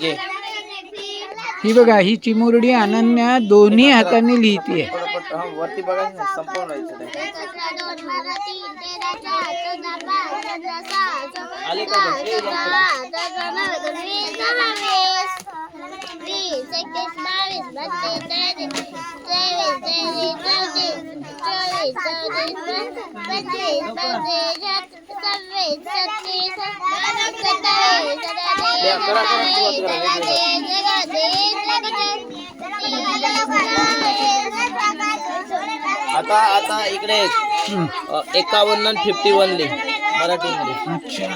घे ही बघा ही चिमुरडी अनन्या दोन्ही हाताने पटापट वरती ना संपवून आता आता इकडे एकावन्न फिफ्टी वन लिह मराठीमध्ये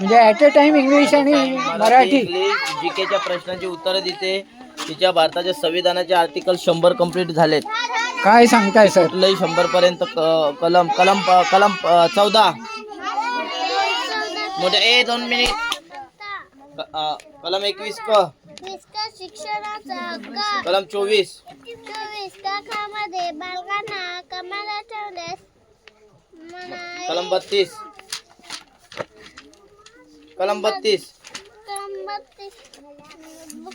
म्हणजे ऍट अ टाइम इंग्लिश आणि मराठी. इंग्लिश जीकेच्या प्रश्नांची उत्तरं देते. तिच्या भारताच्या संविधानाचे आर्टिकल शंभर कंप्लीट झालेत. काय सांगताय सर कुठलंही शंभर पर्यंत कलम कलम कलम चौदा. मोठ्या ए दोन मिनिट क- अ, कलम एकवीस क शिक्षणाचा हक्क कलम चोवीस चोवीस तासामध्ये बालकांना कमाला ठेवल्यास मनाई कलम बत्तीस कलम बत्तीस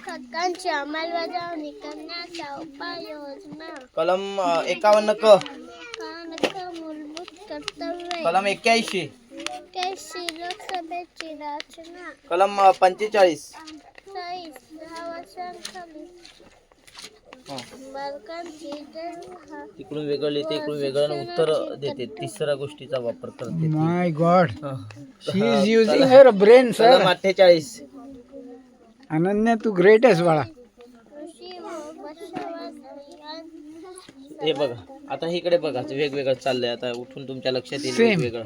हक्कांची अंमलबजावणी करण्याच्या उपाययोजना कलम अ, एकावन्न क कानक मूलभूत कर्तव्ये कलम एक्क्याऐंशी रचना कलम पंचेचाळीस. चाळीस दहा वर्षांखाली हा. बालकांची जन्म इकडून वेगळं लिहिते इकडून वेगळं उत्तर देते. तिसऱ्या गोष्टीचा वापर करते माय गॉड हा. She is using her brain कलम सर अठ्ठेचाळीस. अनन्या तू ग्रेट आहेस बाळा. कृषी व पशुवैद्यक हे बघा आता इकडे बघा वेगवेगळं चाललंय. आता उठून तुमच्या लक्षात येईल Same. वेगवेगळं.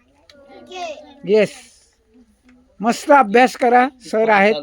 येस मस्त अभ्यास करा सर आहेत.